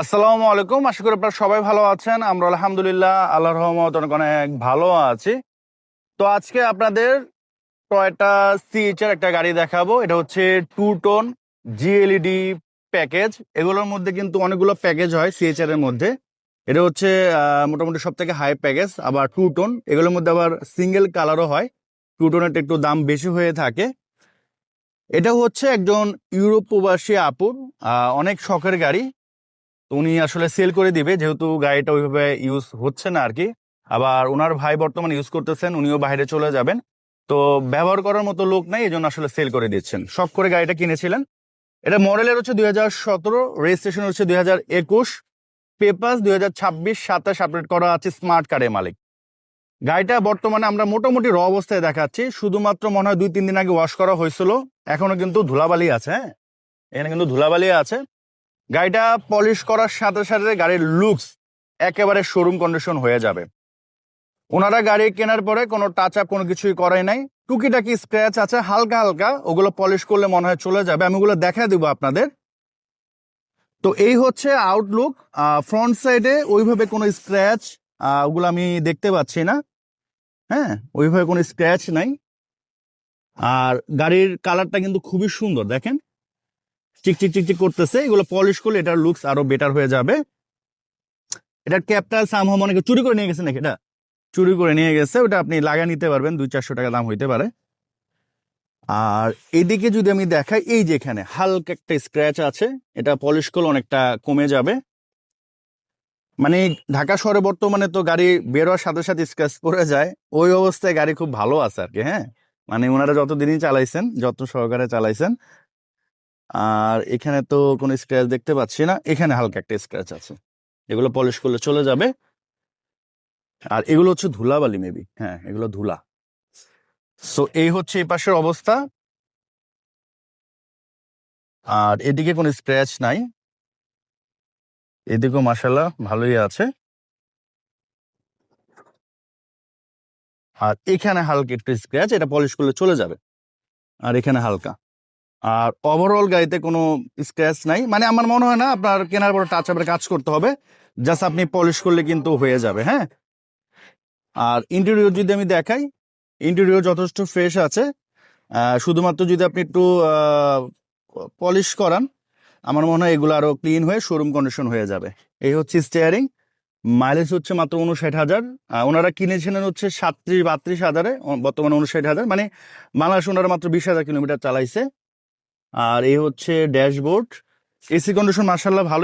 আসসালামু আলাইকুম। আশা করি আপনারা সবাই ভালো আছেন। আমরা আলহামদুলিল্লাহ আল্লাহ রহমত অনেক অনেক ভালো আছি। তো আজকে আপনাদের টয়টা সিএইচের একটা গাড়ি দেখাবো। এটা হচ্ছে টু টোন জিএলইডি প্যাকেজ এগুলোর মধ্যে কিন্তু অনেকগুলো প্যাকেজ হয় সিএইচআর এর মধ্যে। এটা হচ্ছে মোটামুটি সব থেকে হাই প্যাকেজ আবার টু টোন এগুলোর মধ্যে আবার সিঙ্গেল কালারও হয়। টু টোনের একটু দাম বেশি হয়ে থাকে। এটা হচ্ছে একজন ইউরোপ প্রবাসী আপুর অনেক শখের গাড়ি। উনি আসলে সেল করে দিবে, যেহেতু গাড়িটা ওইভাবে ইউজ হচ্ছে না আর কি আবার ওনার ভাই বর্তমানে ইউজ করতেছেন, উনিও বাইরে চলে যাবেন। তো ব্যবহার করার মতো লোক নাই এই জন্য আসলে সেল করে দিচ্ছেন। শখ করে গাড়িটা কিনেছিলেন। এটা মডেলের হচ্ছে দুই হাজার সতেরো রেজিস্ট্রেশন হচ্ছে দুই হাজার একুশ পেপাস দুই হাজার ছাব্বিশ, সাতাশ আপডেট করা আছে স্মার্ট কার্ডের মালিক। গাড়িটা বর্তমানে আমরা মোটামুটি র অবস্থায় দেখাচ্ছি। শুধুমাত্র মনে হয় দুই, তিন দিন আগে ওয়াশ করা হয়েছিল। এখনও কিন্তু ধুলাবালি আছে হ্যাঁ? এখানে কিন্তু ধুলাবালি আছে। গাড়িটা পলিশ করার সাথে সাথে গাড়ির লুকস একেবারে শোরুম কন্ডিশন হয়ে যাবে। ওনারা গাড়ি কেনার পরে কোনো টাচ আপ কোনো কিছুই করাই নাই। টুকিটাকি স্ক্র্যাচ আছে, হালকা হালকা, ওগুলো পলিশ করলে মনে হয় চলে যাবে। আমি ওগুলো দেখা দিব আপনাদের। তো এই হচ্ছে আউটলুক ফ্রন্ট সাইডে ওইভাবে কোনো স্ক্র্যাচ ওগুলো আমি দেখতে পাচ্ছি না। হ্যাঁ ওইভাবে কোনো স্ক্র্যাচ নাই। আর গাড়ির কালারটা কিন্তু খুবই সুন্দর, দেখেন। চিক চিক চিক চিক করতেছে, এগুলো পলিশ করলে এটার লুকস আরও বেটার হয়ে যাবে। এটার ক্যাপটা সামহাম অনেকে চুরি করে নিয়ে গেছে নাকি? এটা চুরি করে নিয়ে গেছে, ওটা আপনি লাগা নিতে পারবেন, দুই চারশো টাকা দাম হইতে পারে। আর এদিকে যদি আমি দেখাই, এই যে এখানে হালকা একটা স্ক্র্যাচ আছে, এটা পলিশ করলে অনেকটা কমে যাবে। মানে ঢাকা শহরে বর্তমানে তো গাড়ি বেরোয়ার সাথে সাথে স্ক্র্যাচ পড়ে যায়, ওই অবস্থায় গাড়ি খুব ভালো আছে আর কি হ্যাঁ? মানে ওনারা যতদিনই চালাইছেন যত সহকারে চালাইছেন আর এখানে তো কোনো স্ক্র্যাচ দেখতে পাচ্ছি না, এখানে হালকা একটা স্ক্র্যাচ আছে। এগুলো পলিশ করলে চলে যাবে। আর এগুলো হচ্ছে ধুলাবালি মেবি হ্যাঁ এগুলো ধুলা। সো এই হচ্ছে এই পাশের অবস্থা। আর এদিকে কোনো স্ক্র্যাচ নাই। এদিকেও মাসাল্লাহ ভালোই আছে। আর এখানে হালকা একটু স্ক্র্যাচ এটা পলিশ করলে চলে যাবে। আর এখানে হালকা। আর ওভারঅল গাড়িতে কোনো স্ক্র্যাচ নাই। মানে আমার মনে হয় না আপনার কেনার পরে টাচ আপের কাজ করতে হবে। জাস্ট আপনি পলিশ করলে কিন্তু হয়ে যাবে হ্যাঁ? আর ইন্টেরিয়র যদি আমি দেখাই ইন্টেরিয়র যথেষ্ট ফ্রেশ আছে। শুধুমাত্র যদি আপনি একটু পলিশ করান, আমার মনে হয় এগুলো আরও ক্লিন হয়ে শোরুম কন্ডিশন হয়ে যাবে। এই হচ্ছে স্টেয়ারিং মাইলেজ হচ্ছে মাত্র উনষাট হাজার। ওনারা কিনেছিলেন হচ্ছে সাতত্রিশ, বাত্রিশ হাজারে, বর্তমানে উনষাট হাজার। মানে বাংলাদেশ ওনারা মাত্র বিশ হাজার কিলোমিটার চালাইছে। আর এই হচ্ছে ড্যাশবোর্ড। এসি কন্ডিশন মার্শাল্লাহ ভালো